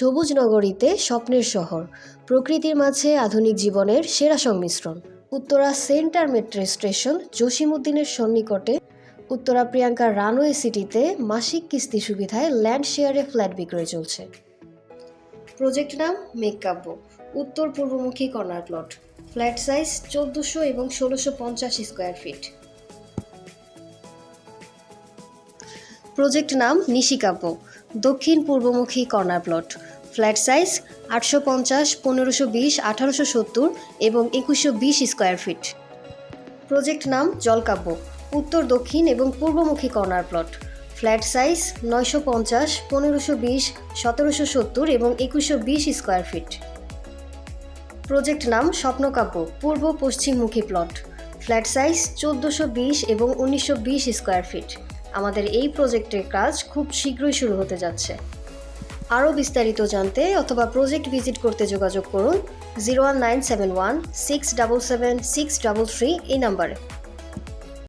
সবুজ নগরীতে স্বপ্নের শহর, প্রকৃতির মাঝে আধুনিক জীবনের সেরা সংমিশ্রণ। উত্তরা সেন্টার মেট্রো স্টেশন জসিমউদ্দিনের সন্নিকটে, উত্তরা প্রিয়াঙ্কা রানওয়ে সিটিতে মাসিক কিস্তি সুবিধায় ল্যান্ড শেয়ারে ফ্ল্যাট বিক্রয় চলছে। প্রজেক্ট নাম মেককাব্য উত্তর পূর্বমুখী কর্নার প্লট। ফ্ল্যাট সাইজ চোদ্দোশো এবং ষোলোশো পঞ্চাশ স্কোয়ার ফিট। প্রজেক্ট নাম নিশিকাব্য দক্ষিণ পূর্বমুখী কর্নার প্লট। ফ্ল্যাট সাইজ আটশো পঞ্চাশ, পনেরোশো বিশ, আঠারোশো সত্তর এবং একুশশো বিশ স্কোয়ার ফিট। প্রজেক্ট নাম জলকাব্য উত্তর, দক্ষিণ এবং পূর্বমুখী কর্নার প্লট। ফ্ল্যাট সাইজ নয়শো পঞ্চাশ, পনেরোশো বিশ, সতেরোশো সত্তর এবং একুশশো বিশ স্কোয়ার ফিট। প্রজেক্ট নাম স্বপ্নকাব্য পূর্ব পশ্চিমমুখী প্লট। ফ্ল্যাট সাইজ চোদ্দোশো বিশ এবং উনিশশো বিশ স্কোয়ার ফিট। আমাদের এই প্রজেক্টের কাজ খুব শীঘ্রই শুরু হতে যাচ্ছে। আরও বিস্তারিত জানতে অথবা প্রজেক্ট ভিজিট করতে যোগাযোগ করুন zero one nine seven one six double seven six double three এই নাম্বারে।